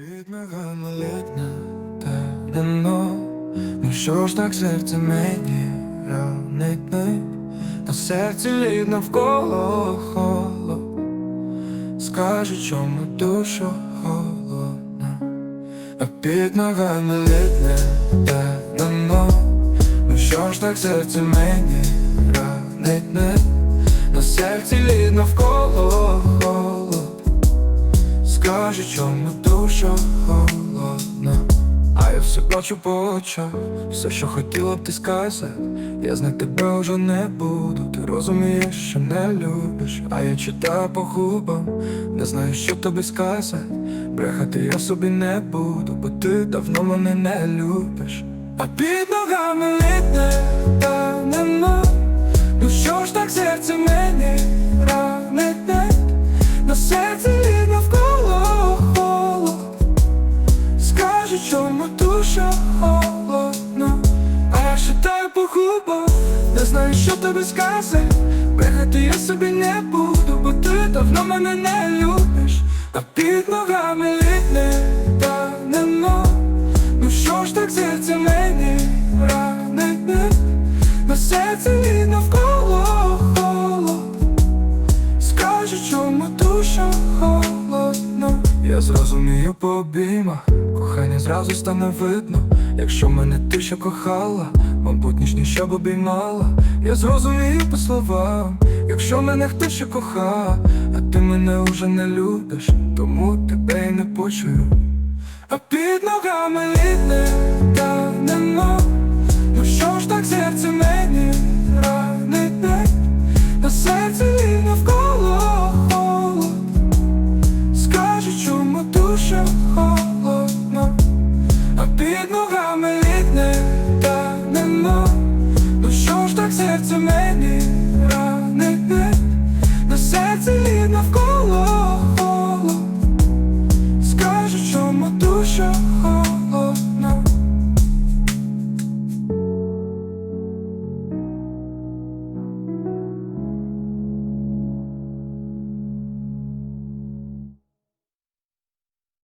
Під ногами літне темно, ну що ж так серце мені ранить? Нить, на серці лід навколо холод, скаже, чому душа холодна, а під ногами літне темно, ну що ж так серце мені Скаже, чому душа холодна А я все бачу по очах Все, що хотіла б ти сказати. Я знати тебе вже не буду. Ти розумієш, що не любиш. А я читаю по губам Не знаю, що тобі сказати. Брехати я собі не буду Бо ти давно мене не любиш. А під ногами літне Скаже, чому душа холодна А я шитаю по губах Не знаю, що тобі сказати. Бігати я собі не буду Бо ти давно мене не любиш. А під ногами літне та нема. Ну що ж так серце мені ранить? На серці Я зрозумію по обіймах. Кохання зразу стане видно. Якщо мене ти ще кохала Мабуть, ніжніше б обіймала. Я зрозумію по словам Якщо мене хтось ще кохав А ти мене уже не любиш Тому тебе й не почую. А під ногами літне чому душа холодна